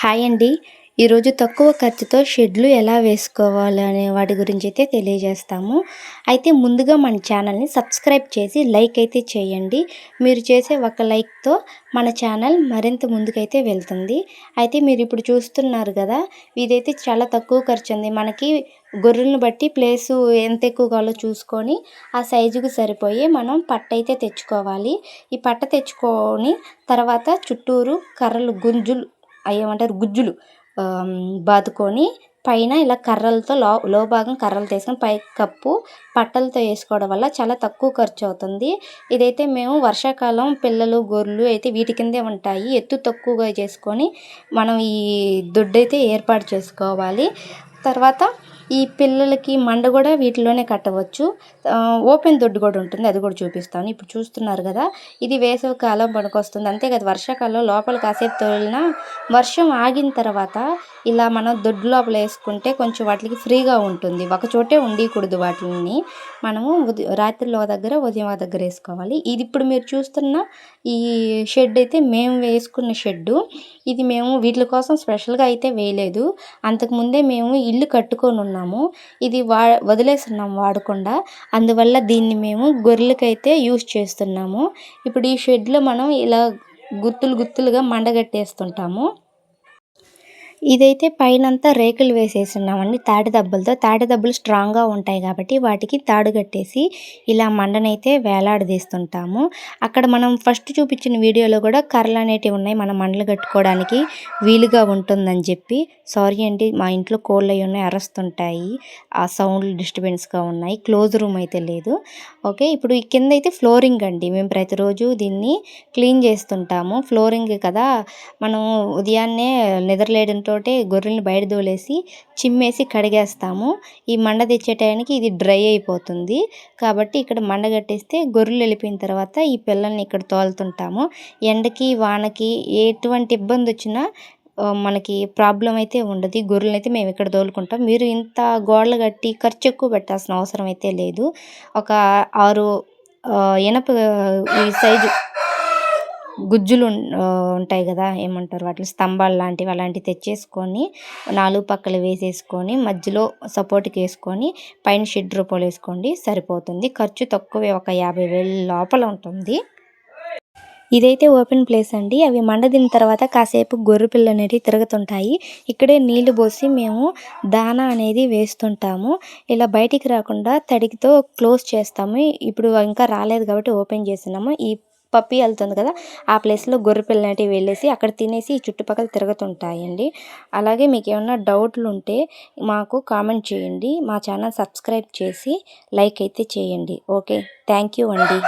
Hi అండి. ఈరోజు తక్కువ ఖర్చుతో షెడ్లు ఎలా వేసుకోవాలి అనే వాటి గురించి అయితే తెలియజేస్తాము. అయితే ముందుగా మన ఛానల్ని సబ్స్క్రైబ్ చేసి లైక్ అయితే చేయండి. మీరు చేసే ఒక లైక్తో మన ఛానల్ మరింత ముందుకైతే వెళ్తుంది. అయితే మీరు ఇప్పుడు చూస్తున్నారు కదా ఇదైతే చాలా తక్కువ ఖర్చు ఉంది మనకి గొర్రెలను బట్టి ప్లేసు ఎంత ఎక్కువ కావాలో చూసుకొని ఆ సైజుకు సరిపోయి మనం పట్ట అయితే తెచ్చుకోవాలి. ఈ పట్ట తెచ్చుకొని తర్వాత చుట్టూరు కర్రలు గుంజులు ఏమంటారు? గుజ్జులు. బాదుకొని పైన ఇలా కర్రలతో లో లో భాగం కర్రలతో వేసుకొని పై కప్పు పట్టలతో వేసుకోవడం వల్ల చాలా తక్కువ ఖర్చు అవుతుంది. ఇదైతే మేము వర్షాకాలం పిల్లలు గొర్రెలు అయితే వీటి కిందే ఉంటాయి. ఎత్తు తక్కువగా చేసుకొని మనం ఈ దొడ్డు అయితే ఏర్పాటు చేసుకోవాలి. తర్వాత ఈ పిల్లలకి మండ కూడా వీటిలోనే కట్టవచ్చు. ఓపెన్ దొడ్డు కూడా ఉంటుంది. అది కూడా చూపిస్తాను. ఇప్పుడు చూస్తున్నారు కదా ఇది వేసవి కాలం పనికొస్తుంది అంతే కదా వర్షాకాలం లోపల కాసేపు తోలినా వర్షం ఆగిన తర్వాత ఇలా మనం దొడ్డు లోపల వేసుకుంటే కొంచెం వాటికి ఫ్రీగా ఉంటుంది. ఒక చోటే ఉండకూడదు వాటిని. మనము రాత్రిలో దగ్గర ఉదయం దగ్గర వేసుకోవాలి. ఇది ఇప్పుడు మీరు చూస్తున్న ఈ షెడ్ అయితే మేము వేసుకున్న షెడ్డు. ఇది మేము వీటి కోసం స్పెషల్గా అయితే వేయలేదు. అంతకుముందే మేము ఇల్లు కట్టుకొని ఉన్నాము ఇది వా వదిలేస్తున్నాము వాడకుండా. అందువల్ల దీన్ని మేము గొర్రెలకైతే యూస్ చేస్తున్నాము. ఇప్పుడు ఈ షెడ్లో మనం ఇలా గుత్తులు గుత్తులుగా మండగట్టేస్తుంటాము ఇదైతే పైనంతా రేకులు వేసేసున్నామండి తాటి దెబ్బలతో. తాటి దెబ్బలు స్ట్రాంగ్గా ఉంటాయి కాబట్టి వాటికి తాడు కట్టేసి ఇలా మండనైతే వేలాడదీస్తుంటాము. అక్కడ మనం ఫస్ట్ చూపించిన వీడియోలో కూడా కర్రలు అనేటివి ఉన్నాయి. మనం మండలు కట్టుకోవడానికి వీలుగా ఉంటుందని చెప్పి. సారీ అండి మా ఇంట్లో కోళ్ళు అవి ఉన్నాయి అరస్తుంటాయి. ఆ సౌండ్లు డిస్టర్బెన్స్గా ఉన్నాయి. క్లోజ్ రూమ్ అయితే లేదు. ఓకే ఇప్పుడు ఈ కింద అయితే ఫ్లోరింగ్ అండి. మేము ప్రతిరోజు దీన్ని క్లీన్ చేస్తుంటాము. ఫ్లోరింగ్ కదా. మనం ఉదయాన్నే నిద్రలేడంతో తోటే గొర్రెల్ని బయట దోలేసి చిమ్మేసి కడిగేస్తాము. ఈ మండ తెచ్చే టైంకి ఇది డ్రై అయిపోతుంది. కాబట్టి ఇక్కడ మండ కట్టేస్తే గొర్రెలు వెళ్ళిపోయిన తర్వాత ఈ పిల్లల్ని ఇక్కడ తోలుతుంటాము. ఎండకి వానకి ఎటువంటి ఇబ్బంది వచ్చినా మనకి ప్రాబ్లం అయితే ఉండదు. గొర్రెలు అయితే మేము ఇక్కడ తోలుకుంటాం. మీరు ఇంత గోడలు కట్టి ఖర్చు ఎక్కువ పెట్టాల్సిన అవసరం అయితే లేదు. ఒక ఆరు ఇనప ఈ సైజు గుజ్జులు ఉంటాయి కదా ఏమంటారు వాటిని స్తంభాలు లాంటివి అలాంటివి తెచ్చేసుకొని నాలుగు పక్కల వేసేసుకొని మధ్యలో సపోర్ట్కి వేసుకొని పైన షెడ్ రూపాయలు వేసుకోండి సరిపోతుంది. ఖర్చు తక్కువే ఒక యాభై వేల లోపల ఉంటుంది. ఇదైతే ఓపెన్ ప్లేస్ అండి. అవి మండదిన తర్వాత కాసేపు గొర్రె పిల్లలు అనేవి తిరుగుతుంటాయి. ఇక్కడే నీళ్ళు పోసి మేము దానా అనేది వేస్తుంటాము. ఇలా బయటికి రాకుండా తడికితో క్లోజ్ చేస్తాము. ఇప్పుడు ఇంకా రాలేదు కాబట్టి ఓపెన్ చేస్తున్నాము. ఈ పప్పి వెళ్తుంది కదా ఆ ప్లేస్లో గొర్రె లాంటివి వెళ్ళేసి అక్కడ తినేసి చుట్టుపక్కల తిరుగుతుంటాయండి. అలాగే మీకు ఏమన్నా డౌట్లు ఉంటే మాకు కామెంట్ చేయండి. మా ఛానల్ సబ్స్క్రైబ్ చేసి లైక్ అయితే చేయండి. ఓకే థ్యాంక్ యూ అండి.